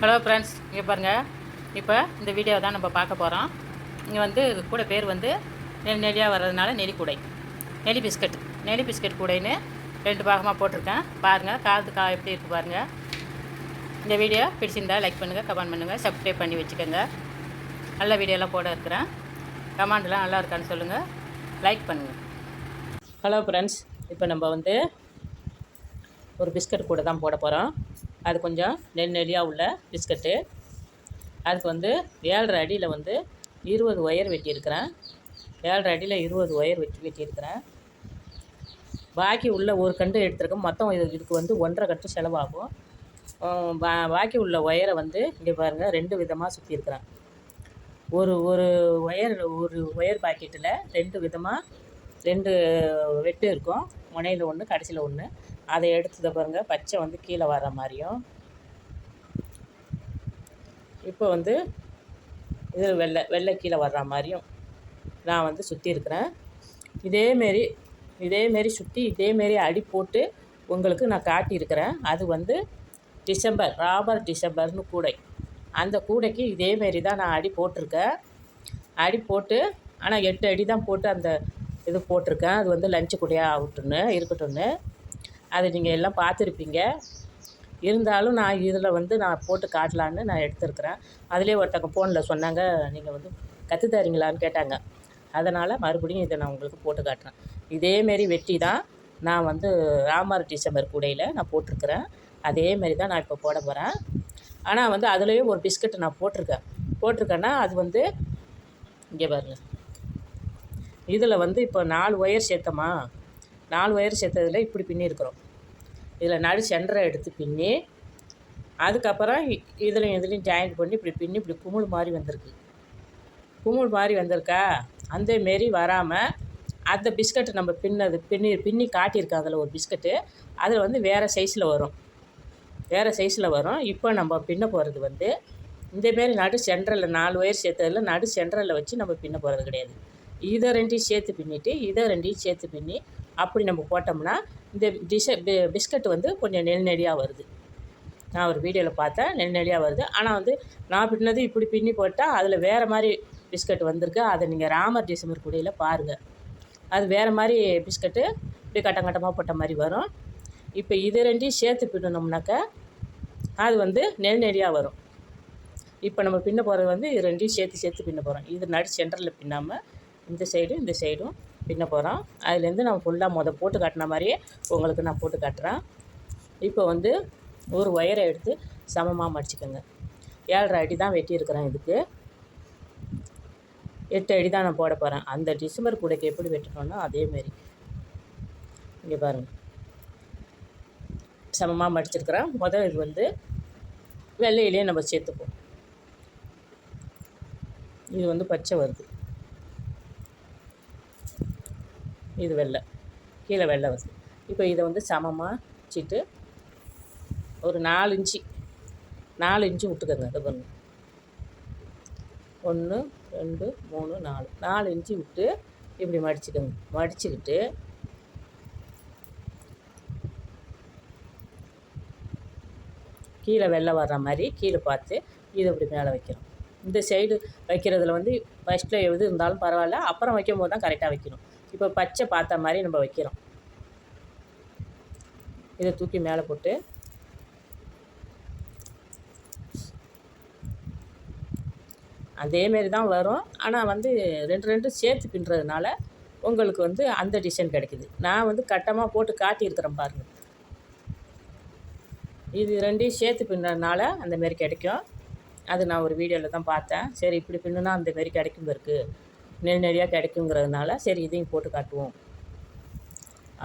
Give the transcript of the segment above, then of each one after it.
Hello friends இங்கே பாருங்கள் இப்போ இந்த வீடியோ தான் நம்ம பார்க்க போகிறோம் இங்கே வந்து இது கூட பேர் வந்து நெல் நெல்லியாக வர்றதுனால நெல்லிக்கூடை நெல்லி பிஸ்கட். நெல்லி பிஸ்கட் கூடைன்னு ரெண்டு பாகமாக போட்டிருக்கேன். பாருங்கள் காது கா எப்படி இருக்குது பாருங்கள் இந்த வீடியோ பிடிச்சிருந்தால் லைக் பண்ணுங்கள் கமெண்ட் பண்ணுங்கள் சப்ஸ்கிரைப் பண்ணி வச்சுக்கோங்க. நல்ல வீடியோலாம் போட இருக்கிறேன். கமெண்ட்லாம் நல்லா இருக்கான்னு சொல்லுங்கள் லைக் பண்ணுங்கள் ஹலோ ஃப்ரெண்ட்ஸ் இப்போ நம்ம வந்து ஒரு பிஸ்கட் கூட தான் போட போகிறோம் அது கொஞ்சம் நெல் நெல்லியாக உள்ள பிஸ்கட்டு. அதுக்கு வந்து ஏழரை அடியில் வந்து இருபது ஒயர் வெட்டியிருக்கிறேன். ஏழரை அடியில் இருபது ஒயர் வெட்டி வெட்டியிருக்கிறேன். பாக்கி உள்ள ஒரு கண்டு எடுத்துருக்கேன். மொத்தம் இது இதுக்கு வந்து ஒன்றரை கட்டு செலவாகும். பா பாக்கி உள்ள ஒயரை வந்து இங்கே பாருங்கள் ரெண்டு விதமாக சுற்றியிருக்கிறேன் ஒரு ஒரு ஒயர் ஒரு ஒயர் பாக்கெட்டில் ரெண்டு விதமாக ரெண்டு வெட்டு இருக்கும். முனையில் ஒன்று கடைசியில் ஒன்று அதை எடுத்ததை பாருங்கள் பச்சை வந்து கீழே வர்ற மாதிரியும். இப்போ வந்து இது வெள்ளை வெள்ளை கீழே வர்ற மாதிரியும் நான் வந்து சுற்றி இருக்கிறேன். இதேமாரி இதேமாரி சுற்றி இதேமாரி அடி போட்டு உங்களுக்கு நான் காட்டியிருக்கிறேன் அது வந்து டிசம்பர் ராபர் டிசம்பர்னு கூடை. அந்த கூடைக்கு இதேமாரி தான் நான் அடி போட்டிருக்கேன். அடி போட்டு ஆனால் எட்டு அடி தான் போட்டு அந்த இது போட்டிருக்கேன். அது வந்து லஞ்சு கூடையாக ஆகட்டும்னு இருக்கட்டும்னு. அதை நீங்கள் எல்லாம் பார்த்துருப்பீங்க. இருந்தாலும் நான் இதில் வந்து நான் போட்டு காட்டலான்னு நான் எடுத்திருக்கிறேன். அதிலே ஒருத்தங்க ஃபோனில் சொன்னாங்க நீங்கள் வந்து கற்று தரீங்களான்னு கேட்டாங்க. அதனால் மறுபடியும் இதை நான் உங்களுக்கு போட்டு காட்டுறேன். இதேமாரி வெட்டி தான் நான் வந்து ராமர் டிசம்பர் கூடையில் நான் போட்டிருக்கிறேன். அதேமாரி தான் நான் இப்போ போட போகிறேன் ஆனால் வந்து அதுலேயே ஒரு பிஸ்கட் நான் போட்டிருக்கேன். போட்டிருக்கேன்னா அது வந்து இங்கே பாருங்கள் இதில் வந்து இப்போ நாலு ஒயர் சேர்த்தமா? நாலு ஒயர் சேர்த்ததில் இப்படி பின்னிருக்கிறோம். இதில் நடு சென்டரை எடுத்து பின்னி அதுக்கப்புறம் இ- இதுலையும் இதுலையும் ஜாயின் பண்ணி இப்படி பின்னி இப்படி குமிழ் மாதிரி வந்திருக்கு. குமிழ் மாதிரி வந்திருக்கா? அந்த மாரி வராமல் அந்த பிஸ்கட்டு நம்ம பின்னது பின்னி பின்னி காட்டியிருக்கோம் அதில் ஒரு பிஸ்கட்டு அதில் வந்து வேறு சைஸில் வரும். வேறு சைஸில் வரும். இப்போ நம்ம பின்ன போகிறது வந்து இந்தமாரி நடு சென்டரில் நாலு ஒயர் சேர்த்ததில் நடு சென்டரில் வச்சு நம்ம பின்ன போகிறது கிடையாது. இதை ரெண்டையும் சேர்த்து பின்னிட்டு இதை ரெண்டையும் சேர்த்து பின்னி அப்படி நம்ம போட்டோம்னா இந்த டிஷ பி- பிஸ்கட் வந்து கொஞ்சம் நெல்நெடியாக வருது. நான் ஒரு வீடியோவில் பார்த்தேன் நெல்நெடியாக வருது. ஆனால் வந்து நான் பின்னது இப்படி பின்னி போட்டால் அதில் வேறு மாதிரி பிஸ்கட் வந்திருக்கு. அதை நீங்கள் ராமர் டிசம்பர் குடியில் பாருங்கள் அது வேறு மாதிரி பிஸ்கட்டு இப்படி கட்டம் கட்டமாக போட்ட மாதிரி வரும். இப்போ இது ரெண்டையும் சேர்த்து பின்னணும்னாக்கா அது வந்து நெல்நெடியாக வரும். இப்போ நம்ம பின்ன போகிறது வந்து இது ரெண்டையும் சேர்த்து சேர்த்து பின்ன போகிறோம் இது நடு சென்டரில் பின்னாமல் இந்த சைடும் இந்த சைடும் பின்ன போகிறோம் அதுலேருந்து நான் ஃபுல்லாக மொதல் போட்டு காட்டின மாதிரியே உங்களுக்கு நான் போட்டு காட்டுறேன். இப்போ வந்து ஒரு ஒயரை எடுத்து சமமாக மடிச்சுக்கோங்க. ஏழரை அடி தான் வெட்டியிருக்கிறேன் இதுக்கு. எட்டு அடி தான் நான் போட போகிறேன் அந்த டிசம்பர் கூடைக்கு எப்படி வெட்டணும்னா அதேமாரி இங்கே பாருங்கள் சமமாக மடிச்சிருக்கிறேன். முதல் இது வந்து வெள்ளையிலே நம்ம சேர்த்துப்போம். இது வந்து பச்சை வருது. இது வெள்ளை. கீழே வெள்ளை வருது இப்போ இதை வந்து சமமாக வச்சுட்டு ஒரு நாலு இன்ச்சு நாலு இன்ச்சு விட்டுக்கோங்க இதை பாருங்க. ஒன்று ரெண்டு மூணு நாலு. நாலு இன்ச்சு விட்டு இப்படி மடிச்சுக்கோங்க. மடிச்சுக்கிட்டு கீழே வெள்ளை வர்ற மாதிரி கீழே பார்த்து இதை இப்படி மேலே வைக்கிறோம் இந்த சைடு வைக்கிறதுல வந்து ஃபஸ்ட்டில் எது இருந்தாலும் பரவாயில்ல. அப்புறம் வைக்கும் போது தான் கரெக்டாக வைக்கணும். இப்போ பச்சை பார்த்த மாதிரி நம்ம வைக்கிறோம். இதை தூக்கி மேலே போட்டு. அதேமாரி தான் வரும். ஆனால் வந்து ரெண்டு ரெண்டும் சேர்த்து பின்னுறதுனால உங்களுக்கு வந்து அந்த டிசைன் கிடைக்குது. நான் வந்து கட்டமாக போட்டு காட்டியிருக்கிறேன் பாருங்கள் இது ரெண்டையும் சேர்த்து பின்னுறதுனால அந்த மாரி கிடைக்கும். அது நான் ஒரு வீடியோவில் தான் பார்த்தேன். சரி இப்படி பின்னுனா அந்தமாரி கிடைக்கும் இருக்குது நெல் நெறியாக கிடைக்குங்கிறதுனால சரி இதையும் போட்டு காட்டுவோம்.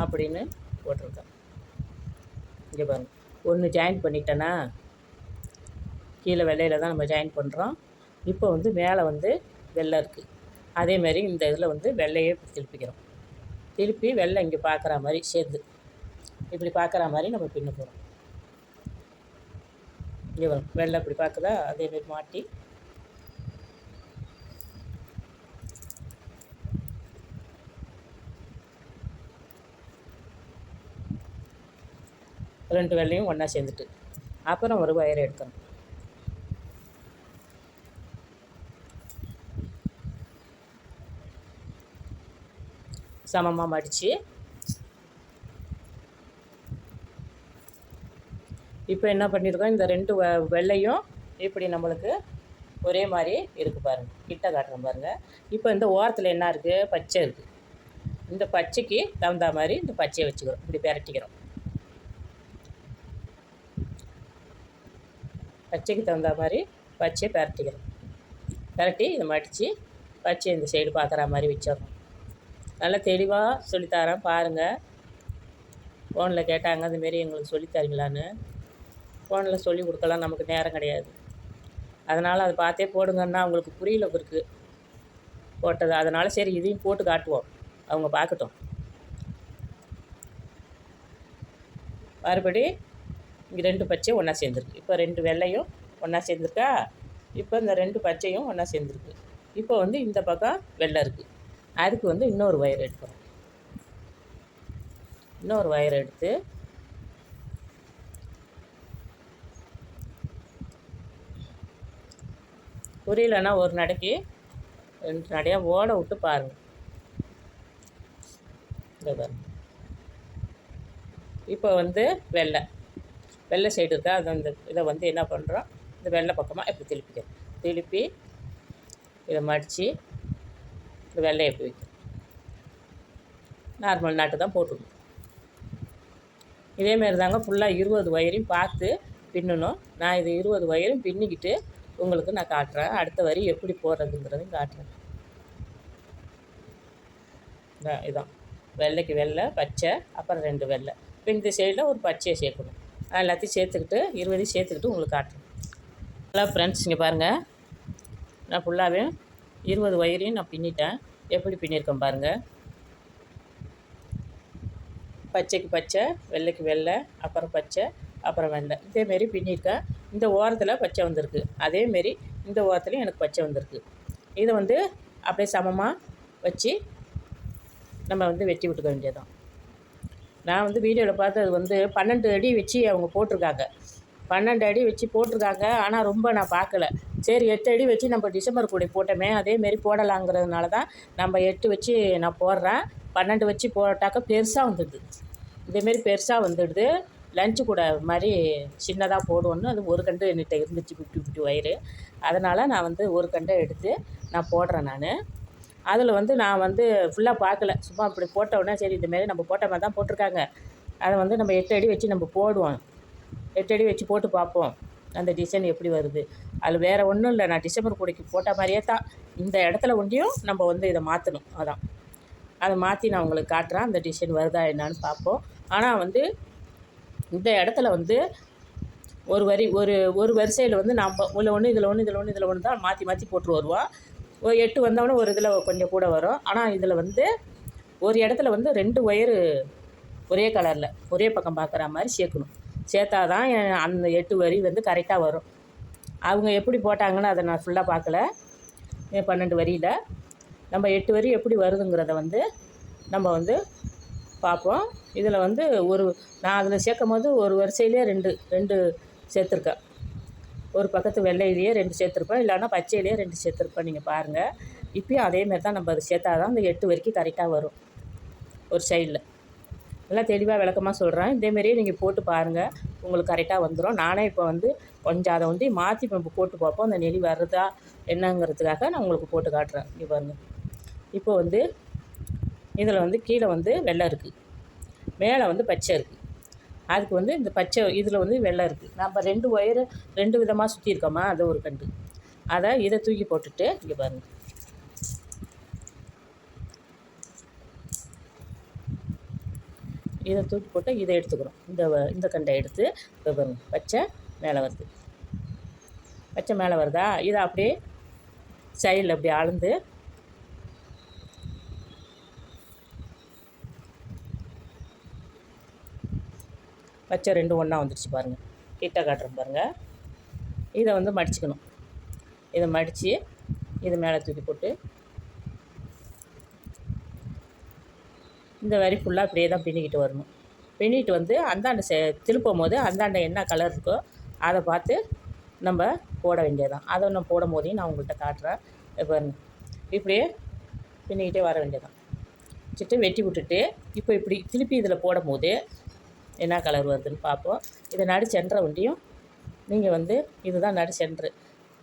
அப்படின்னு போட்டிருக்கேன் இங்கே பாருங்க. ஒன்று ஜாயின் பண்ணிட்டேன்னா கீழே வெள்ளையில் தான் நம்ம ஜாயின் பண்ணுறோம் இப்போ வந்து மேலே வந்து வெள்ளை இருக்குது அதேமாரி இந்த இதில் வந்து வெள்ளையே திருப்பிக்கிறோம். திருப்பி வெள்ளை இங்கே பார்க்குற மாதிரி சேர்ந்து. இப்படி பார்க்குற மாதிரி நம்ம பின்ன போகிறோம் இங்கே வரும் வெள்ளை இப்படி பார்க்குதா அதேமாரி மாட்டி ரெண்டு வெள்ளையும் ஒன்றா சேர்ந்துட்டு. அப்புறம் ஒரு ஒயர் எடுக்கணும். சமமாக மடித்து இப்போ என்ன பண்ணியிருக்கோம் இந்த ரெண்டு வெள்ளையும் இப்படி நம்மளுக்கு ஒரே மாதிரி இருக்குது பாருங்கள் கிட்ட காட்டுறோம் பாருங்கள் இப்போ இந்த ஓரத்தில் என்ன இருக்குது பச்சை இருக்குது இந்த பச்சைக்கு தகுந்த மாதிரி இந்த பச்சையை வச்சுக்கிறோம். இப்படி பெரட்டிக்கிறோம். பச்சைக்கு தகுந்த மாதிரி பச்சையை பரட்டிக்கிறோம். பிரட்டி இதை மடித்து வச்சு இந்த சைடு பார்க்குற மாதிரி வச்சிடணும். நல்லா தெளிவாக சொல்லித்தரேன் பாருங்கள் ஃபோனில் கேட்டாங்க அதுமாரி எங்களுக்கு சொல்லித்தரீங்களான்னு ஃபோனில் சொல்லி கொடுக்கலாம் நமக்கு நேரம் கிடையாது. அதனால் அதை பார்த்தே போடுங்கன்னா அவங்களுக்கு புரியல இருக்குது போட்டது. அதனால் சரி இதையும் போட்டு காட்டுவோம். அவங்க பார்க்கட்டும். மறுபடி இங்கே ரெண்டு பச்சையும் ஒன்றா சேர்ந்துருக்கு. இப்போ ரெண்டு வெள்ளையும் ஒன்றா சேர்ந்துருக்கா? இப்போ இந்த ரெண்டு பச்சையும் ஒன்றா சேர்ந்துருக்கு. இப்போ வந்து இந்த பக்கம் வெள்ளை இருக்குது அதுக்கு வந்து இன்னொரு ஒயர் எடுக்கிறோம். இன்னொரு ஒயர் எடுத்து புரியலன்னா ஒரு நடைக்கு ரெண்டு நடையாக ஓட விட்டு பாருங்கள் இந்த பாருங்க. இப்போ வந்து வெள்ளை. வெள்ளை சைடு இருக்கா அது அந்த இதை வந்து என்ன பண்ணுறோம் இந்த வெள்ளை பக்கமாக இப்படி திருப்பிக்கிறோம். திருப்பி இதை மடித்து இந்த வெள்ளையை எப்படி வைக்கிறோம். நார்மல் நாட்டு தான் போட்டுக்கணும். இதேமாரி தாங்க ஃபுல்லாக இருபது வயரையும் பார்த்து பின்னணும். நான் இது இருபது வயரும் பின்னிக்கிட்டு உங்களுக்கு நான் காட்டுறேன். அடுத்த வரி எப்படி போடுறதுங்கிறதையும் காட்டுறேன். இதான் வெள்ளைக்கு வெள்ளை பச்சை அப்புறம் ரெண்டு வெள்ளை. இப்போ இந்த சைடில் ஒரு பச்சையை சேர்க்கணும். எல்லாத்தையும் சேர்த்துக்கிட்டு இருபதையும் சேர்த்துக்கிட்டு உங்களுக்கு காட்டுறேன். ஹலோ ஃப்ரெண்ட்ஸ் இங்கே பாருங்கள் நான் ஃபுல்லாகவே இருபது ஒயரையும் நான் பின்னிட்டேன். எப்படி பின்னியிருக்கேன் பாருங்கள் பச்சைக்கு பச்சை வெள்ளைக்கு வெள்ளை அப்புறம் பச்சை அப்புறம் வெள்ளை. இதேமாரி பின்னிருக்கேன் இந்த ஓரத்தில் பச்சை வந்திருக்கு. அதேமாரி இந்த ஓரத்துலையும் எனக்கு பச்சை வந்திருக்கு. இதை வந்து அப்படியே சமமாக வச்சு நம்ம வந்து வெட்டி விட்டுக்க வேண்டியதான் நான் வந்து வீடியோவில் பார்த்து அது வந்து பன்னெண்டு அடி வச்சு அவங்க போட்டிருக்காங்க. பன்னெண்டு அடி வச்சு போட்டிருக்காங்க. ஆனால் ரொம்ப நான் பார்க்கல. சரி எட்டு அடி வச்சு நம்ம டிசம்பர் கூடை போட்டோமே அதேமாரி போடலாங்கிறதுனால தான் நம்ம எட்டு வச்சு நான் போடுறேன். பன்னெண்டு வச்சு போட்டாக்க பெருசாக வந்துடுது. இதேமாரி பெருசாக வந்துடுது. லஞ்சு கூட மாதிரி சின்னதாக போடுவோன்னு அது ஒரு கண்டு என்கிட்ட இருந்துச்சு குட்டி குட்டி வயிறு. அதனால் நான் வந்து ஒரு கண்டை எடுத்து நான் போடுறேன் நான். அதில் வந்து நான் வந்து ஃபுல்லாக பார்க்கல. சும்மா இப்படி போட்ட சரி இதுமாரி நம்ம போட்ட மாதிரி தான் போட்டிருக்காங்க. அதை வந்து நம்ம எட்டு அடி வச்சு நம்ம போடுவோம். எட்டு அடி வச்சு போட்டு பார்ப்போம். அந்த டிசைன் எப்படி வருது? அதில் வேறு ஒன்றும் இல்லை. நான் டிசம்பர் கூடைக்கு போட்ட மாதிரியே தான். இந்த இடத்துல ஒண்டியும் நம்ம வந்து இதை மாற்றணும் அதான். அதை மாற்றி நான் உங்களுக்கு காட்டுறேன். அந்த டிசைன் வருதா என்னான்னு பார்ப்போம். ஆனால் வந்து இந்த இடத்துல வந்து ஒரு வரி ஒரு ஒரு வரிசையில் வந்து நம்ம இதில் ஒன்று இதில் ஒன்று இதில் ஒன்று இதில் ஒன்று தான் மாற்றி மாற்றி போட்டு வருவோம் ஒரு எட்டு வந்தவொடனே ஒரு இதில் கொஞ்சம் கூட வரும். ஆனால் இதில் வந்து ஒரு இடத்துல வந்து ரெண்டு ஒயரு ஒரே கலரில் ஒரே பக்கம் பார்க்குற மாதிரி சேர்க்கணும் சேர்த்தா தான் அந்த எட்டு வரி வந்து கரெக்டாக வரும். அவங்க எப்படி போட்டாங்கன்னு அதை நான் ஃபுல்லாக பார்க்கல பன்னெண்டு வரியில். நம்ம எட்டு வரி எப்படி வருதுங்கிறத வந்து நம்ம வந்து பார்ப்போம். இதில் வந்து ஒரு நான் அதில் சேர்க்கும் போது ஒரு வரிசையிலே ரெண்டு ரெண்டு சேர்த்துருக்கேன் ஒரு பக்கத்து வெள்ளையிலேயே ரெண்டு சேர்த்துருப்பேன் இல்லைன்னா பச்சையிலேயே ரெண்டு சேர்த்துருப்பேன் நீங்கள் பாருங்கள் இப்பயும் அதேமாரி தான் நம்ம அதை சேர்த்தா தான் அந்த எட்டு வரைக்கும் கரெக்டாக வரும். ஒரு சைடில் நல்லா தெளிவாக விளக்கமாக சொல்கிறேன் இதேமாரியே நீங்கள் போட்டு பாருங்கள் உங்களுக்கு கரெக்டாக வந்துடும் நானே இப்போ வந்து கொஞ்சம் அதை வந்து மாற்றி இப்போ போட்டு பார்ப்போம். அந்த நெளி வருதா என்னங்கிறதுக்காக நான் உங்களுக்கு போட்டு காட்டுறேன். இங்கே பாருங்கள் இப்போ வந்து இதில் வந்து கீழே வந்து வெள்ளை இருக்குது மேலே வந்து பச்சை இருக்குது அதுக்கு வந்து இந்த பச்சை இதில் வந்து வெள்ளை இருக்குது நம்ம ரெண்டு ஒயரு ரெண்டு விதமாக சுற்றியிருக்கோமா அது ஒரு கண்டு. அதை இதை தூக்கி போட்டுட்டு இங்கே பாருங்கள் இதை தூக்கி போட்டு இதை எடுத்துக்கிறோம். இந்த இந்த கண்டை எடுத்து இப்போ பாருங்க. பச்சை மேலே வருது. பச்சை மேலே வருதா? இதை அப்படியே சைடில் அப்படி அளந்து பச்சை ரெண்டும் ஒன்றா வந்துடுச்சு பாருங்கள் கிட்ட காட்டுறேன் பாருங்கள் இதை வந்து மடிச்சுக்கணும். இதை மடித்து இது மேலே தூக்கி போட்டு இந்த வரி ஃபுல்லாக அப்படியே தான் பின்னிக்கிட்டு வரணும். பின்னிட்டு வந்து அந்தாண்ட செ திருப்பும் போது அந்தாண்ட என்ன கலர் இருக்கோ அதை பார்த்து நம்ம போட வேண்டியதான் அதை நான் போடும் போதையும் நான் உங்கள்கிட்ட காட்டுறேன். இப்போ இப்படியே பின்னிக்கிட்டே வர வேண்டியதான் வச்சுட்டு வெட்டி விட்டுட்டு இப்போ இப்படி திருப்பி இதில் போடும் போது என்ன கலர் வருதுன்னு பார்ப்போம். இதை நடு சென்டரை ஒண்டியும் நீங்கள் வந்து இதுதான் நடு சென்ட்ரு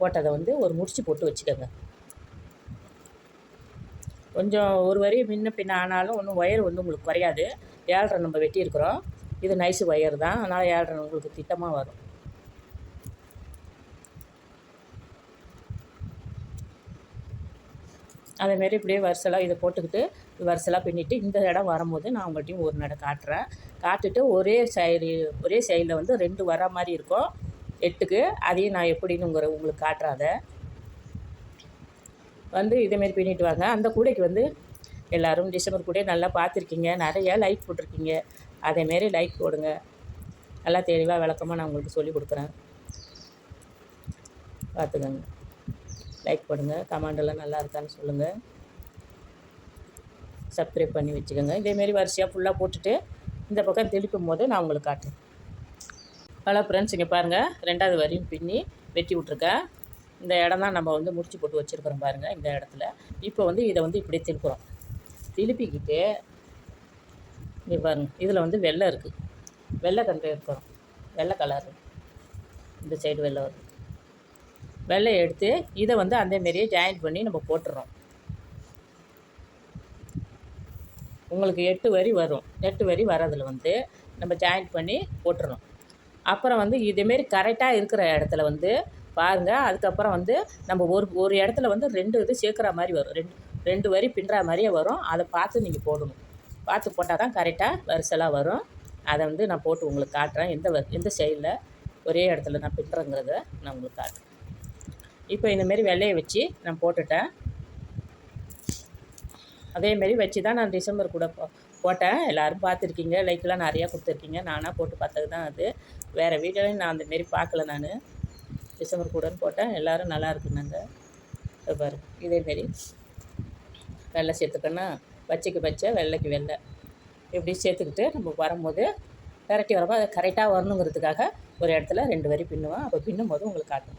போட்டதை வந்து ஒரு முடிச்சு போட்டு வச்சுக்கோங்க. கொஞ்சம் ஒரு வரி முன்ன பின்ன ஆனாலும் ஒன்றும் ஒயர் வந்து உங்களுக்கு குறையாது. ஏழரை நம்ம வெட்டியிருக்கிறோம். இது நைஸு ஒயர் தான். அதனால் ஏழ்ரை உங்களுக்கு திட்டமாக வரும். அதேமாரி இப்படியே வரிசலாக இதை போட்டுக்கிட்டு வரிசலாக பின்னிட்டு இந்த இடம் வரும்போது நான் உங்கள்கிட்டையும் ஒரு நடை காட்டுறேன். காட்டுட்டு ஒரே சைடு ஒரே சைடில் வந்து ரெண்டு வர மாதிரி இருக்கும். எட்டுக்கு. அதையும் நான் எப்படின்னுங்கிற உங்களுக்கு காட்டுறேன் அதை. வந்து இதேமாரி பின்னிட்டு வாங்க. அந்த கூடைக்கு வந்து எல்லோரும் டிசம்பர் கூட நல்லா பார்த்துருக்கீங்க. நிறையா லைக் போட்டிருக்கீங்க. அதேமாரி லைக் போடுங்க. நல்லா தெளிவாக விளக்கமாக நான் உங்களுக்கு சொல்லி கொடுக்குறேன். பார்த்துக்கோங்க. லைக் பண்ணுங்கள் கமெண்டெல்லாம் நல்லா இருக்கான்னு சொல்லுங்கள் சப்ஸ்கிரைப் பண்ணி வச்சுக்கோங்க. இதேமாரி வரிசையாக ஃபுல்லாக போட்டுட்டு இந்த பக்கம் திருப்பும் போது நான் உங்களுக்கு காட்டுறேன். ஹலோ ஃப்ரெண்ட்ஸ் இங்கே பாருங்கள் ரெண்டாவது வரியும் பின்னி வெட்டி விட்ருக்கேன் இந்த இடம் தான் நம்ம வந்து முடிச்சு போட்டு வச்சுருக்குறோம் பாருங்கள் இந்த இடத்துல. இப்போ வந்து இதை வந்து இப்படி திருப்புறோம். திருப்பிக்கிட்டு இங்கே பாருங்கள் இதில் வந்து வெள்ளை இருக்குது வெள்ளை கண்டு இருக்கிறோம் வெள்ளை கலர் இந்த சைடு வெள்ளை வருது வெள்ளையை எடுத்து இதை வந்து அதேமாரியே ஜாயின் பண்ணி நம்ம போட்டுடுறோம் உங்களுக்கு எட்டு வரி வரும். எட்டு வரி வரதில் வந்து நம்ம ஜாயின் பண்ணி போட்டுறோம் அப்புறம் வந்து இதேமாரி கரெக்டாக இருக்கிற இடத்துல வந்து பாருங்கள் அதுக்கப்புறம் வந்து நம்ம ஒரு ஒரு இடத்துல வந்து ரெண்டு இது சேர்க்குற மாதிரி வரும். ரெண்டு ரெண்டு வரி பின்னுற மாதிரியே வரும். அதை பார்த்து நீங்கள் போடணும். பார்த்து போட்டால் தான் கரெக்டாக வரிசலாக வரும். அதை வந்து நான் போட்டு உங்களுக்கு காட்டுறேன். எந்த எந்த செயலில் ஒரே இடத்துல நான் பின்னுறேங்கிறத நான் உங்களுக்கு காட்டுறேன். இப்போ இந்தமாரி வெள்ளையை வச்சு நான் போட்டுட்டேன். அதேமாரி வச்சு தான் நான் டிசம்பர் கூட போ போட்டேன். எல்லோரும் பார்த்துருக்கீங்க. லைக்கெலாம் நிறையா கொடுத்துருக்கீங்க. நானாக போட்டு பார்த்தது தான் அது. வேறு வீட்டிலையும் நான் அந்தமாரி பார்க்கல நான். டிசம்பர் கூடன்னு போட்டேன். எல்லோரும் நல்லா இருக்குனாங்க பாரு இதேமாரி வெள்ளை சேர்த்துக்கணும் பச்சைக்கு பச்சை வெள்ளைக்கு வெள்ளை. இப்படி சேர்த்துக்கிட்டு நம்ம வரும்போது கரெக்டி வரப்போ அதை கரெக்டாக வரணுங்கிறதுக்காக ஒரு இடத்துல ரெண்டு வரி பின்னுவேன். அப்போ பின்னும் போது உங்களுக்கு காட்டும்.